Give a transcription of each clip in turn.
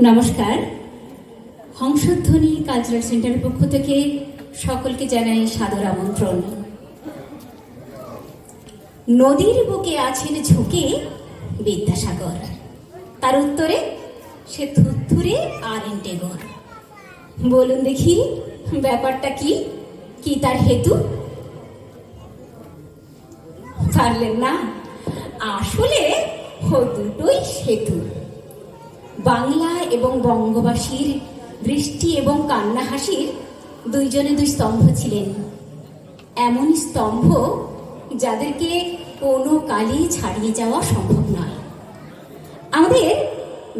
নমস্কার। হংসধ্বনি কালচারাল সেন্টারের পক্ষ থেকে সকলকে জানাই সাদর আমন্ত্রণ। নদীর বুকে আছেন ঝুঁকে বিদ্যাসাগর। তার উত্তরে সে থুথুরে আর টেগর। বলুন দেখি, ব্যাপারটা কি? কি তার হেতু? পারলেন না? আসলে ও দুটোই সেতু। বাংলা এবং বঙ্গবাসীর দৃষ্টি এবং কান্না হাসির দুইজনে দুই স্তম্ভ ছিলেন। এমন স্তম্ভ যাদেরকে কোনো কালই ছাড়িয়ে যাওয়া সম্ভব নয়। আমাদের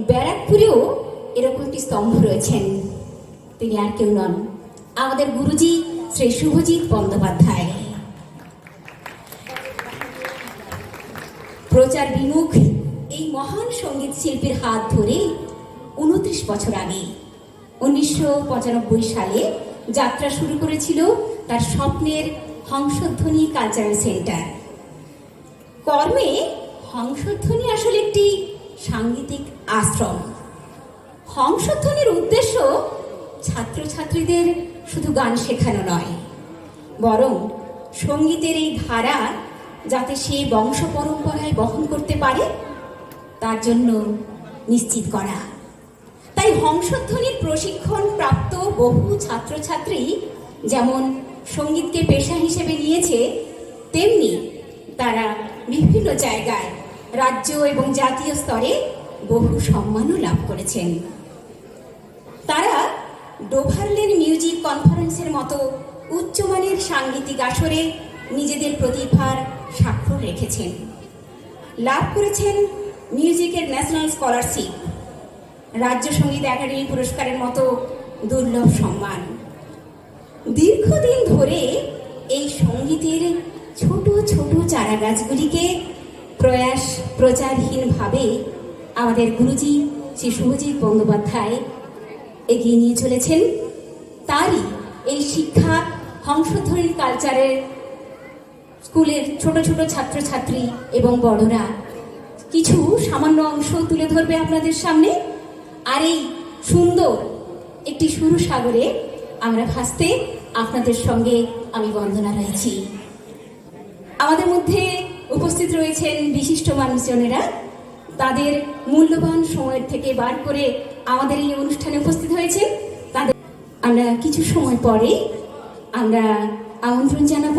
ব্যারাকপুরেও এরকম একটি স্তম্ভ রয়েছেন। তিনি আর কেউ নন। আমাদের গুরুজি শ্রী শুভজিৎ বন্দ্যোপাধ্যায়। প্রচার বিমুখ মহান সংগীত শিল্পীর হাত ধরে উনত্রিশ বছর আগে, উনিশশো পঁচানব্বই সালে যাত্রা শুরু করেছিল তার স্বপ্নের হংসধ্বনি কালচারাল সেন্টার। কর্মে হংসধ্বনি আসলে একটি সাংগীতিক আশ্রম। হংসধ্বনির উদ্দেশ্য ছাত্রছাত্রীদের শুধু গান শেখানো নয়, বরং সঙ্গীতের এই ধারা যাতে সে বংশ পরম্পরায় বহন করতে পারে তার জন্য নিশ্চিত করা। তাই হংসধ্বনির প্রশিক্ষণ প্রাপ্ত বহু ছাত্রছাত্রী যেমন সঙ্গীতকে পেশা হিসেবে নিয়েছে, তেমনি তারা বিভিন্ন জায়গায় রাজ্য এবং জাতীয় স্তরে বহু সম্মানও লাভ করেছেন। তারা ডোভারলেন মিউজিক কনফারেন্সের মতো উচ্চমানের সাংগীতিক আসরে নিজেদের প্রতিভার স্বাক্ষর রেখেছেন। লাভ করেছেন মিউজিকের ন্যাশনাল স্কলারশিপ, রাজ্য সংগীত একাডেমি পুরস্কারের মতো দুর্লভ সম্মান। দীর্ঘদিন ধরে এই সঙ্গীতের ছোট ছোট চারা গাছগুলিকে প্রয়াস প্রচারহীনভাবে আমাদের গুরুজি শ্রী শুভজিৎ বন্দ্যোপাধ্যায় এগিয়ে নিয়ে চলেছেন। তারই এই শিক্ষা হংসধ্বনির কালচারের স্কুলের ছোট ছোট ছাত্রছাত্রী এবং বড়রা কিছু সামান্য অংশ তুলে ধরবে আপনাদের সামনে। আর এই সুন্দর একটি সুর সাগরে আমরা ভাসতে আপনাদের সঙ্গে আমি বন্দনা রয়েছি। আমাদের মধ্যে উপস্থিত রয়েছেন বিশিষ্ট মানুষজনেরা। তাদের মূল্যবান সময়ের থেকে বার করে আমাদের এই অনুষ্ঠানে উপস্থিত হয়েছে। তাদের আমরা কিছু সময় পরে আমরা আমন্ত্রণ জানাব।